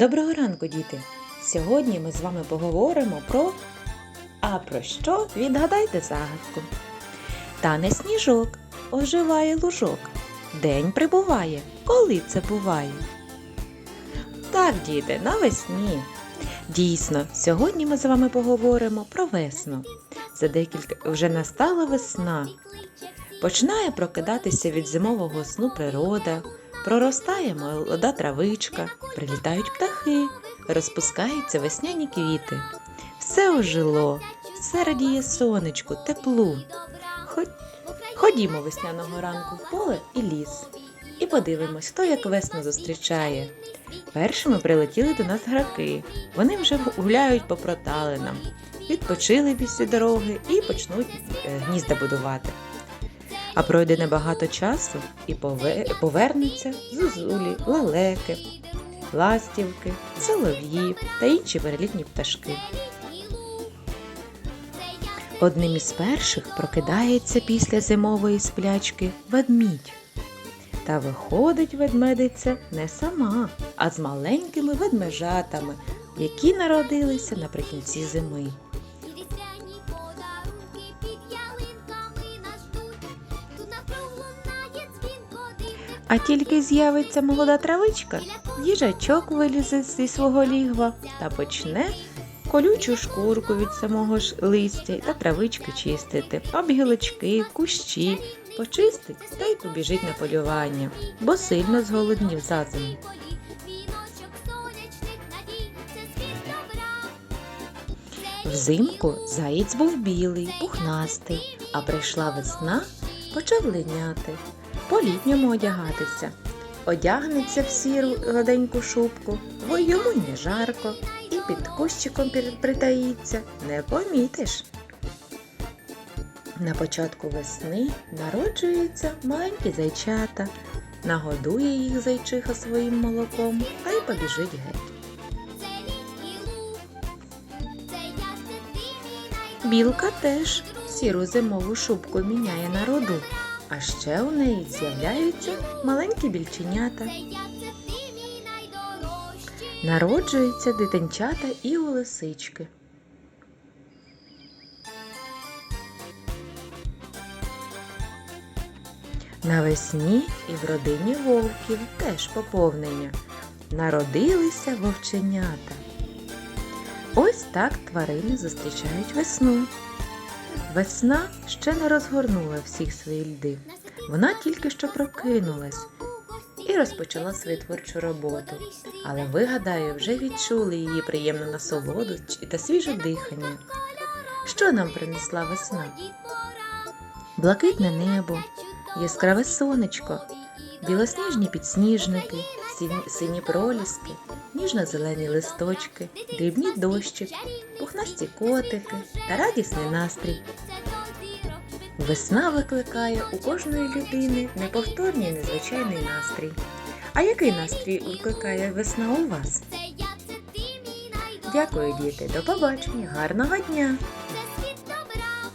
Доброго ранку, діти! Сьогодні ми з вами поговоримо про А про що відгадайте загадку. Тане сніжок, оживає лужок. День прибуває. Коли це буває? Так, діти, навесні. Дійсно, сьогодні ми з вами поговоримо про весну. За декілька вже настала весна. Починає прокидатися від зимового сну природа, проростає молода травичка, прилітають птахи, розпускаються весняні квіти. Все ожило, все радіє сонечку, теплу. Хо- Ходімо весняного ранку в поле і ліс. І подивимось, хто як весну зустрічає. Першими прилетіли до нас граки. Вони вже гуляють по проталинам, відпочили після дороги і почнуть е, гнізда будувати. А пройде небагато часу і пове- повернуться зузулі, лалеки, ластівки, солов'ї та інші перелітні пташки. Одним із перших прокидається після зимової сплячки ведмідь. Та виходить ведмедиця не сама, а з маленькими ведмежатами, які народилися наприкінці зими. А тільки з'явиться молода травичка, їжачок вилізе зі свого лігва та почне колючу шкурку від самого ж листя та травички чистити, об гілочки, кущі, почистить та й побіжить на полювання, бо сильно зголоднів за зиму. Взимку заєць був білий, пухнастий, а прийшла весна, почав линяти, по-літньому одягатися. Одягнеться в сіру гладеньку шубку, бо йому не жарко, і під кущиком притаїться, не помітиш. На початку весни народжуються маленькі зайчата, нагодує їх зайчиха своїм молоком, та й побіжить геть. Білка теж сіру зимову шубку міняє на роду, а ще у неї з'являються маленькі більченята. Народжуються дитинчата і у лисички. Навесні і в родині вовків теж поповнення. Народилися вовченята. Ось так тварини зустрічають весну. Весна ще не розгорнула всіх свої льди. Вона тільки що прокинулась і розпочала свою творчу роботу. Але ви, гадаю, вже відчули її приємну насолоду та свіже дихання. Що нам принесла весна? Блакитне небо, яскраве сонечко, білосніжні підсніжники, сині проліски, ніжно-зелені листочки, дрібні дощики, пухнасті котики та радісний настрій. Весна викликає у кожної людини неповторний незвичайний настрій. А який настрій викликає весна у вас? Дякую, діти, до побачення, гарного дня!